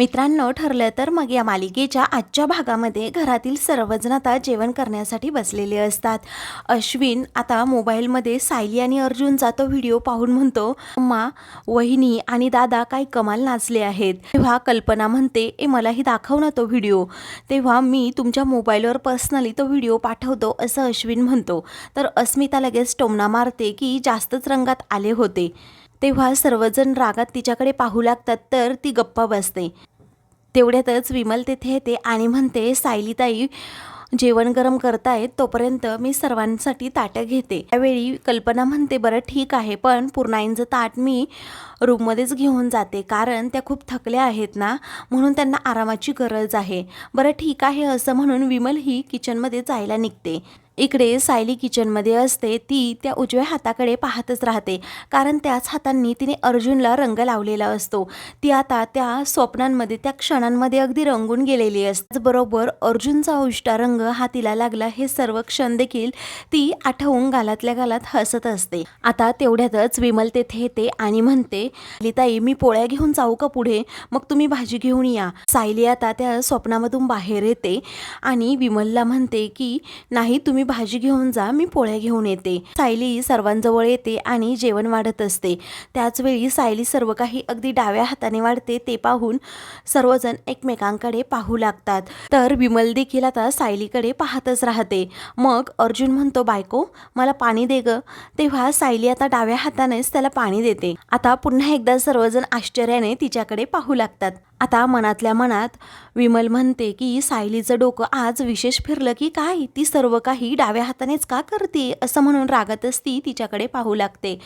मित्रांनो ठरलं तर मग या मालिकेच्या आजच्या भागामध्ये घरातील सर्वजण आता जेवण करण्यासाठी बसलेले असतात. अश्विन आता मोबाईलमध्ये सायली आणि अर्जुनचा तो व्हिडिओ पाहून म्हणतो अम्मा वहिनी आणि दादा काय कमाल नाचले आहेत. तेव्हा कल्पना म्हणते ए मलाही दाखव ना तो व्हिडिओ. तेव्हा मी तुमच्या मोबाईलवर पर्सनली तो व्हिडिओ पाठवतो असं अश्विन म्हणतो. तर अस्मिता लगेच टोमणा मारते की जास्तच रंगात आले होते. तेव्हा सर्वजण रागात तिच्याकडे पाहू लागतात तर ती गप्पा बसते. तेवढ्यातच विमल तेथे येते आणि म्हणते सायलीताई जेवण गरम करतायत तोपर्यंत मी सर्वांसाठी ताटं घेते. त्यावेळी कल्पना म्हणते बरं ठीक आहे पण पूर्णाईंचं ताट मी रूममध्येच घेऊन जाते कारण त्या खूप थकल्या आहेत ना म्हणून त्यांना आरामाची गरज आहे. बरं ठीक आहे असं म्हणून विमल ही किचनमध्ये जायला निघते. इकडे सायली किचनमध्ये असते ती त्या उजव्या हाताकडे पाहतच राहते. कारण त्याच हातांनी तिने अर्जुनला रंग लावलेला असतो. ती आता त्या स्वप्नांमध्ये त्या क्षणांमध्ये अगदी रंगून गेलेली असते. बरोबर अर्जुनचा उष्टा रंग हा तिला लागला हे सर्व क्षण देखील ती आठवून गालातल्या गालात हसत असते. आता तेवढ्यातच विमल तेथे येते आणि म्हणते लिताई मी पोळ्या घेऊन जाऊ का पुढे? मग तुम्ही भाजी घेऊन या. सायली आता त्या स्वप्नामधून बाहेर येते आणि विमलला म्हणते की नाही तुम्ही भाजी घेऊन जा मी पोळ्या घेऊन येते. सायली सर्वांजवळ येते आणि जेवण वाढत असते. त्याचवेळी सायली सर्व काही अगदी डाव्या हाताने वाढते ते पाहून सर्वजण एकमेकांकडे पाहू लागतात. तर विमल देखील आता सायलीकडे पाहतच राहते. मग अर्जुन म्हणतो बायको मला पाणी दे ग. तेव्हा सायली आता डाव्या हातानेच त्याला पाणी देते. आता पुन्हा एकदा सर्वजण आश्चर्याने तिच्याकडे पाहू लागतात. आता मनातल्या मनात विमल म्हणते की सायलीचं डोकं आज विशेष फिरलं की काय? ती सर्व काही डाव्या हातानेच का करते असं म्हणून रागातच ती तिच्याकडे पाहू लागते.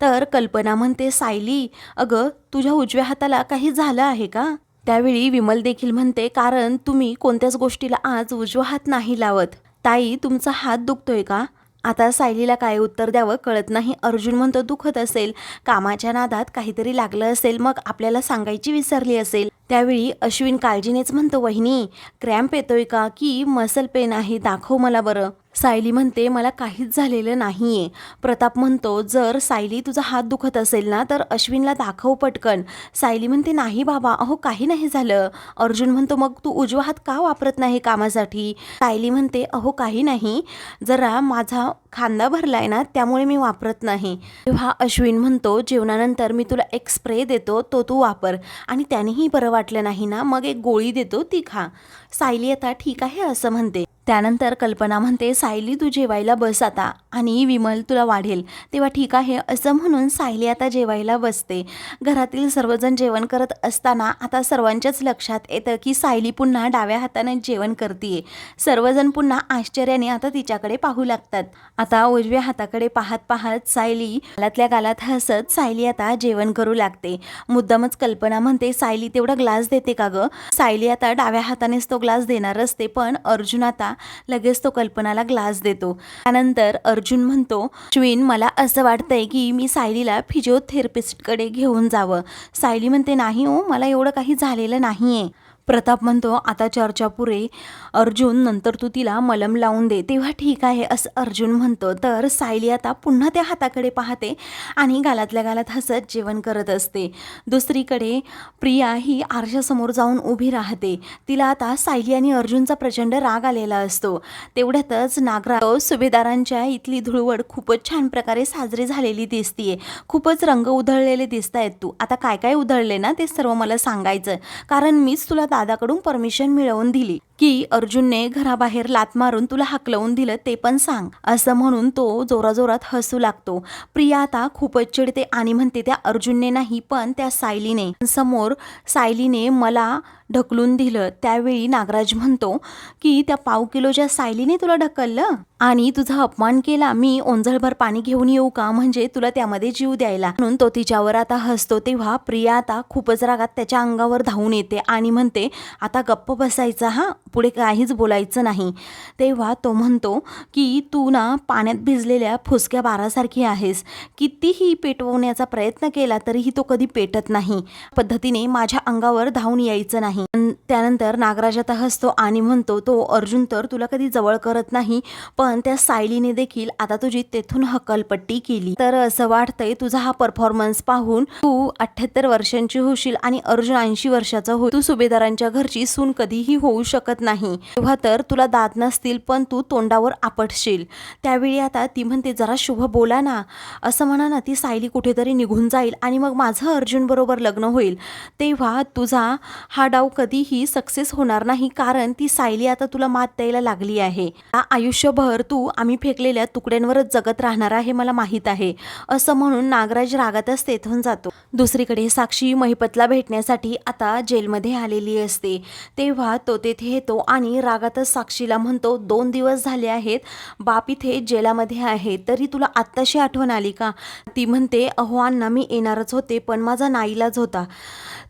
तर कल्पना म्हणते सायली अगं तुझ्या उजव्या हाताला काही झालं आहे का? त्यावेळी विमल देखील म्हणते कारण तुम्ही कोणत्याच गोष्टीला आज उजवा हात नाही लावत. ताई तुमचा हात दुखतोय का? आता सायलीला काय उत्तर द्यावं कळत नाही. अर्जुन म्हणतो दुखत असेल. कामाच्या नादात काहीतरी लागलं असेल मग आपल्याला सांगायची विसरली असेल. त्यावेळी अश्विन काळजीनेच म्हणतो वहिनी क्रॅम्प येतोय का? की मसल पेन आहे दाखव मला बरं. सायली म्हणते मला काहीच झालेलं नाही आहे प्रताप म्हणतो जर सायली तुझा हात दुखत असेल ना तर अश्विनला दाखव पटकन. सायली म्हणते नाही बाबा अहो काही नाही झालं. अर्जुन म्हणतो मग तू उजवा हात का वापरत नाही कामासाठी? सायली म्हणते अहो काही नाही. जरा माझा खांदा भरलाय ना त्यामुळे मी वापरत नाही. तेव्हा अश्विन म्हणतो जेवणानंतर मी तुला एक स्प्रे देतो तो तू वापर. आणि त्यानेही बरं वाटलं नाही ना मग एक गोळी देतो ती खा. सायली आता ठीक आहे असं म्हणते. त्यानंतर कल्पना म्हणते सायली तू जेवायला बस आता आणि विमल तुला वाढेल. तेव्हा ठीक आहे असं म्हणून सायली आता जेवायला बसते. घरातील सर्वजण जेवण करत असताना आता सर्वांच्याच लक्षात येतं की सायली पुन्हा डाव्या हाताने जेवण करते सर्वजण पुन्हा आश्चर्याने आता तिच्याकडे पाहू लागतात. आता उजव्या हाताकडे पाहत पाहत सायली गालातल्या गालात हसत सायली आता जेवण करू लागते. मुद्दामच कल्पना म्हणते सायली तेवढा ग्लास देते का ग? सायली आता डाव्या हातानेच तो ग्लास देणार असते पण अर्जुन आता लगेच तो कल्पनाला ग्लास देतो. त्यानंतर अर्जुन म्हणतो श्विन मला असं वाटतंय की मी सायलीला फिजिओथेरपिस्टकडे घेऊन जावं. सायली म्हणते नाही हो मला एवढं काही झालेलं नाहीये. प्रताप म्हणतो आता चर्चा पुरे. अर्जुन नंतर तू तिला मलम लावून दे. तेव्हा ठीक आहे असं अर्जुन म्हणतो. तर सायली आता पुन्हा त्या हाताकडे पाहते आणि गालातल्या गालात हसत जेवण करत असते. दुसरीकडे प्रिया ही आरशासमोर जाऊन उभी राहते. तिला आता सायली आणि अर्जुनचा प्रचंड राग आलेला असतो. तेवढ्यातच नागराव सुभेदारांच्या इथली धुळवड खूपच छान प्रकारे साजरी झालेली दिसतीये. खूपच रंग उधळलेले दिसत आहेत तू. आता काय काय उधळले ना ते सर्व मला सांगायचं. कारण मीच तुला दादाकडून परमिशन मिळवून दिली. की अर्जुनने घराबाहेर लात मारून तुला हाकलवून दिलं ते पण सांग. असं म्हणून तो जोराजोरात हसू लागतो. प्रिया आता खूपच चिडते आणि म्हणते त्या अर्जुनने नाही पण त्या सायलीने. समोर सायलीने मला ढकलून दिलं. त्यावेळी नागराज म्हणतो की त्या पाव किलोच्या सायलीने तुला ढकललं? आणि तुझा अपमान केला मी ओंजळभर पाणी घेऊन येऊ का? म्हणजे तुला त्यामध्ये जीव द्यायला. म्हणून तो तिच्यावर आता हसतो. तेव्हा प्रिया आता खूपच रागात त्याच्या अंगावर धावून येते आणि म्हणते आता गप्प बसायचा हा? पुढे काहीच बोलायचं नाही. तेव्हा तो म्हणतो की तू ना पाण्यात भिजलेल्या फुसक्या बारासारखी आहेस. कितीही पेटवण्याचा प्रयत्न केला तरीही तो कधी पेटत नाही. पद्धतीने माझ्या अंगावर धावून यायचं नाही. अन त्यानंतर नागराजात हसतो आणि म्हणतो तो अर्जुन तर तुला कधी जवळ करत नाही पण त्या सायलीने देखील आता तुझी तेथून हकलपट्टी केली. तर असं वाटतंय तुझा हा परफॉर्मन्स पाहून तू अठ्ठ्याहत्तर वर्षांची होशील आणि अर्जुन ऐंशी वर्षाचा हो तू सुभेदारांच्या घरची सून कधीही होऊ शकत नाही. तेव्हा तर तुला दात नसतील पण तू तोंडावर आपटशील. त्यावेळी आता ती म्हणते जरा शुभ बोला ना. असं म्हणा ना ती सायली कुठेतरी निघून जाईल आणि मग माझं अर्जुन बरोबर लग्न होईल. तेव्हा तुझा हा डाव कधीही सक्सेस होणार नाही कारण ती सायली आता तुला मात द्यायला लागली आहे. आयुष्यभर तू आम्ही फेकलेल्या तुकड्यांवरच जगत राहणार आहे मला माहीत आहे. असं म्हणून नागराज रागातच तेथून जातो. दुसरीकडे साक्षी महिपतला भेटण्यासाठी आता जेलमध्ये आलेली असते. तेव्हा तो तेथे येतो आणि रागातच साक्षीला म्हणतो दोन दिवस झाले आहेत बाप इथे जेलामध्ये आहे तरी तुला आत्ताशी आठवण आली का? ती म्हणते अहो अण्णा मी येणारच होते पण माझा नाईलाज होता.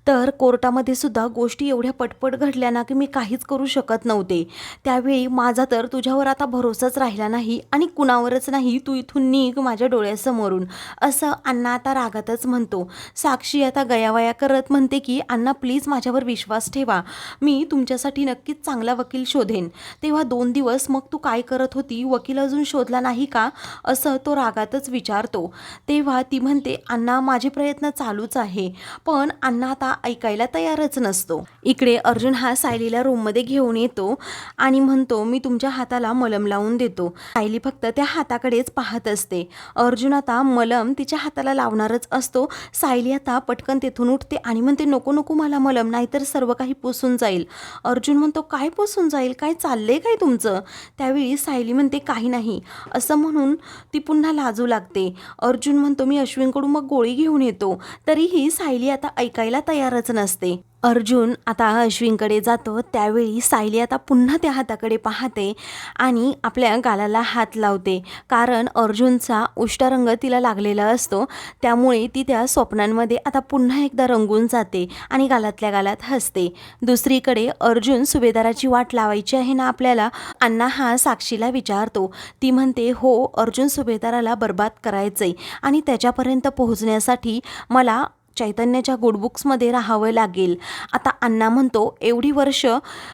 तर कोर्टामध्ये सुद्धा गोष्टी एवढ्या पटपट घडल्या ना की मी काहीच करू शकत नव्हते. त्यावेळी माझा तर तुझ्यावर आता भरोसाच राहिला नाही आणि कुणावरच नाही तू इथून निघ माझ्या डोळ्यासमोरून असं अण्णा आता रागातच म्हणतो. साक्षी आता गयावया करत म्हणते की अण्णा प्लीज माझ्यावर विश्वास ठेवा. मी तुमच्यासाठी नक्कीच चांगला वकील शोधेन. तेव्हा दोन दिवस मग तू काय करत होती? वकील अजून शोधला नाही का? असं तो रागातच विचारतो. तेव्हा ती म्हणते अण्णा माझे प्रयत्न चालूच आहे. पण अण्णा आता ऐकायला तयारच नसतो. इकडे अर्जुन हा सायलीला रूममध्ये घेऊन येतो आणि म्हणतो मी तुमच्या हाताला मलम लावून देतो. सायली फक्त त्या हाताकडेच पाहत असते. अर्जुन आता मलम तिच्या हाताला लावणारच असतो. सायली आता पटकन तेथून उठते आणि म्हणते नको नको मला मलम नाहीतर सर्व काही पुसून जाईल. अर्जुन म्हणतो काय पुसून जाईल? काय चाललंय काय तुमचं? त्यावेळी सायली म्हणते काही नाही. असं म्हणून ती पुन्हा लाजू लागते. अर्जुन म्हणतो मी अश्विनकडून मग गोळी घेऊन येतो. तरीही सायली आता ऐकायला तयार तयारच नसते. अर्जुन आता अश्विनकडे जातो त्यावेळी सायली आता पुन्हा त्या हाताकडे पाहते आणि आपल्या गालाला हात लावते. कारण अर्जुनचा उष्टरंग तिला लागलेला असतो त्यामुळे ती त्या स्वप्नांमध्ये आता पुन्हा एकदा रंगून जाते आणि गालातल्या गालात हसते. दुसरीकडे अर्जुन सुभेदाराची वाट लावायची आहे ना आपल्याला अण्णा हा साक्षीला विचारतो. ती म्हणते हो अर्जुन सुभेदाराला बर्बाद करायचंय आणि त्याच्यापर्यंत पोहोचण्यासाठी मला चैतन्याच्या गुडबुक्समध्ये राहावं लागेल. आता अण्णा म्हणतो एवढी वर्ष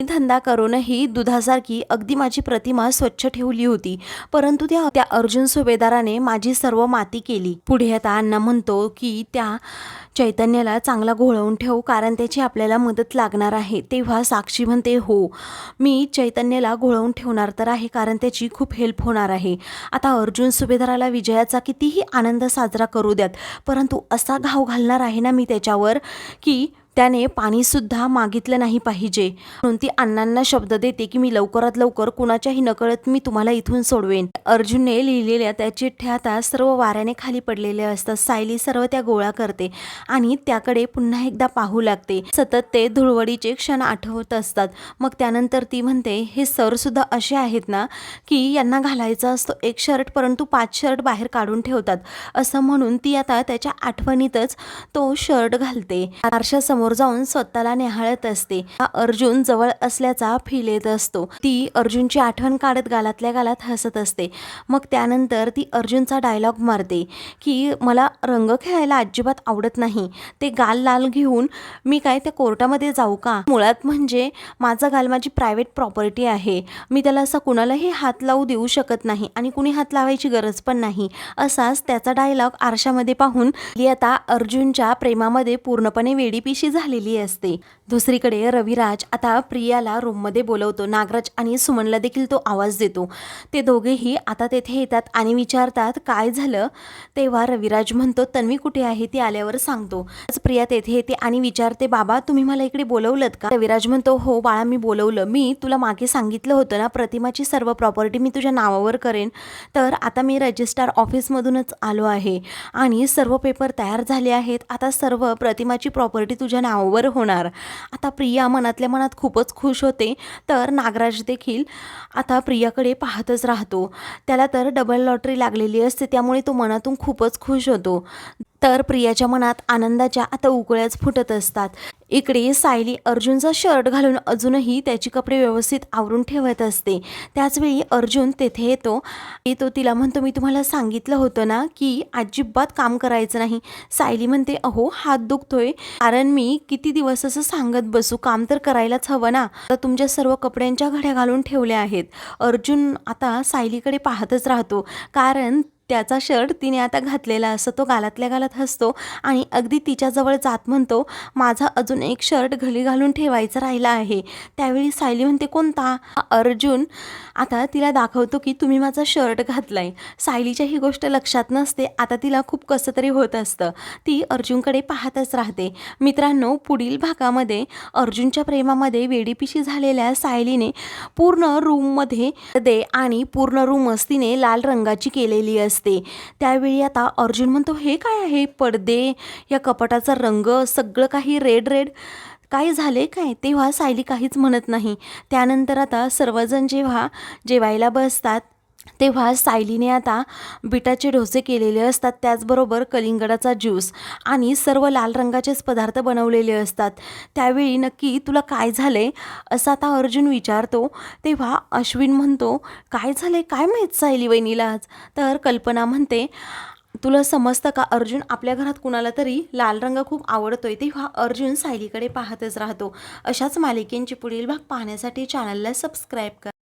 धंदा करूनही दुधासारखी अगदी माझी प्रतिमा स्वच्छ ठेवली होती. परंतु त्या त्या अर्जुन सुभेदाराने माझी सर्व माती केली. पुढे आता अण्णा म्हणतो की त्या चैतन्याला चांगला घोळवून ठेवू कारण त्याची आपल्याला मदत लागणार आहे. तेव्हा साक्षी म्हणते हो मी चैतन्याला घोळवून ठेवणार तर आहे कारण त्याची खूप हेल्प होणार आहे. आता अर्जुन सुभेदाराला विजयाचा कितीही आनंद साजरा करू द्यात परंतु असा घाव घालणार आहे ना मी त्याच्यावर की त्याने पाणीसुद्धा मागितलं नाही पाहिजे. म्हणून ती अण्णांना शब्द देते की मी लवकरात लवकर कुणाच्याही नकळत मी तुम्हाला इथून सोडवेन. अर्जुनने लिहिलेल्या त्या चिठ्ठ्या आता सर्व वाऱ्याने खाली पडलेल्या असतात. सायली सर्व त्या गोळा करते आणि त्याकडे पुन्हा एकदा पाहू लागते. सतत ते धुळवडीचे क्षण आठवत असतात. मग त्यानंतर ती म्हणते हे सर सुद्धा असे आहेत ना की यांना घालायचा असतो एक शर्ट परंतु पाच शर्ट बाहेर काढून ठेवतात. असं म्हणून ती आता त्याच्या आठवणीतच तो शर्ट घालते. आरशासमोर जाऊन स्वतःला निहाळत असते. हा अर्जुन जवळ असल्याचा फील येत असतो. ती अर्जुनची आठवण काढत गालातल्या गालात हसत असते. मग त्यानंतर ती अर्जुनचा डायलॉग मारते की मला रंग खेळायला अजिबात आवडत नाही. ते गाल लाल घेऊन मी काय त्या कोर्टामध्ये जाऊ का? मुळात म्हणजे माझा गाल माझी प्रायव्हेट प्रॉपर्टी आहे. मी त्याला असं कुणालाही हात लावू देऊ शकत नाही आणि कुणी हात लावायची गरज पण नाही. असाच त्याचा डायलॉग आरशामध्ये पाहून आता अर्जुनच्या प्रेमामध्ये पूर्णपणे वेडीपिशी झालेली असते. दुसरीकडे रविराज आता प्रियाला रूममध्ये बोलवतो. नागराज आणि सुमनला देखील तो आवाज देतो. ते दोघेही आता तेथे येतात आणि विचारतात काय झालं? तेव्हा रविराज म्हणतो तन्वी कुठे आहे? ती आल्यावर सांगतो. प्रिया तेथे येते आणि विचारते बाबा तुम्ही मला इकडे बोलवलं का? रविराज म्हणतो हो बाळा मी बोलवलं. मी तुला मागे सांगितलं होतं ना प्रतिमाची सर्व प्रॉपर्टी मी तुझ्या नावावर करेन. तर आता मी रजिस्ट्रार ऑफिसमधूनच आलो आहे आणि सर्व पेपर तयार झाले आहेत. आता सर्व प्रतिमाची प्रॉपर्टी तुझ्या नावावर होणार. आता प्रिया मनातल्या मनात खूपच खुश होते तर नागराज देखील आता प्रियाकडे पाहतच राहतो. त्याला तर डबल लॉटरी लागलेली असते त्यामुळे तो मनातून खूपच खुश होतो. तर प्रियाच्या मनात आनंदाच्या आता उकळ्याच फुटत असतात. इकडे सायली अर्जुनचा शर्ट घालून अजूनही त्याची कपडे व्यवस्थित आवरून ठेवत असते. त्याचवेळी अर्जुन तेथे येतो. येतो तिला म्हणतो मी तुम्हाला सांगितलं होतं ना की अजिबात काम करायचं नाही. सायली म्हणते अहो हात दुखतोय. कारण मी किती दिवस असं सांगत बसू? काम तर करायलाच हवं ना. तर तुमच्या सर्व कपड्यांच्या घड्या घालून ठेवल्या आहेत. अर्जुन आता सायलीकडे पाहतच राहतो. कारण त्याचा शर्ट तिने आता घातलेला असतो तो गालातल्या गालात हसतो आणि अगदी तिच्याजवळ जात म्हणतो माझा अजून एक शर्ट घरी घालून ठेवायचा राहिला आहे. त्यावेळी सायली म्हणते कोणता? अर्जुन. आता तिला दाखवतो की तुम्ही माझा शर्ट घातलाय. सायलीच्या ही गोष्ट लक्षात नसते आता तिला खूप कसं तरी होत असतं. ती अर्जुनकडे पाहतच राहते. मित्रांनो पुढील भागामध्ये अर्जुनच्या प्रेमामध्ये वेडीपिशी झालेल्या सायलीने पूर्ण रूममध्ये दे आणि पूर्ण रूमच तिने लाल रंगाची केलेली असते. असते त्यावेळी आता अर्जुन म्हणतो हे काय आहे? पडदे या कपाटाचा रंग सगळं काही रेड रेड काय झाले काय? तेव्हा सायली काहीच म्हणत नाही. त्यानंतर आता सर्वजण जेव्हा जेवायला बसतात तेव्हा सायलीने आता बिटाचे डोसे केलेले असतात त्याचबरोबर कलिंगडाचा ज्यूस आणि सर्व लाल रंगाचेच पदार्थ बनवलेले असतात. त्यावेळी नक्की तुला काय झाले असं आता अर्जुन विचारतो. तेव्हा अश्विन म्हणतो काय झाले काय माहीत सायली वहिनीला आज? तर कल्पना म्हणते तुला समजतं का अर्जुन? आपल्या घरात कुणाला तरी लाल रंग खूप आवडतोय. तेव्हा अर्जुन सायलीकडे पाहतच राहतो. अशाच मालिकेंची पुढील भाग पाहण्यासाठी चॅनलला सबस्क्राईब करा.